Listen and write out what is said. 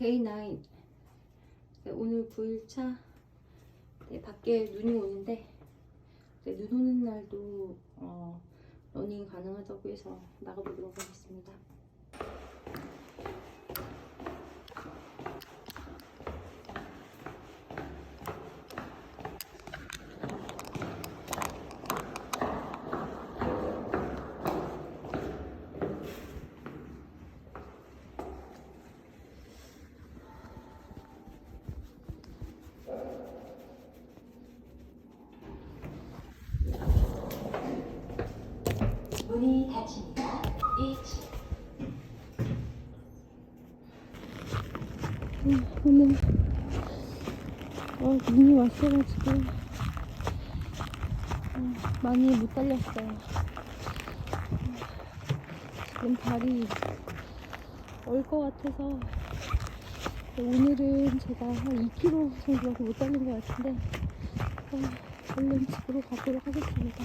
데이 나인. 네, 오늘 9일차. 네, 밖에 눈이 오는데 네, 눈 오는 날도 어, 러닝 가능하다고 해서 나가보도록 하겠습니다. 문이 닫힙니다. 1층. 오늘 어, 눈이 왔어가지고 어, 많이 못 달렸어요. 어, 지금 발이 얼 것 같아서 오늘은 제가 한 2km 정도밖에 못 달린 것 같은데 어, 얼른 집으로 가도록 하겠습니다.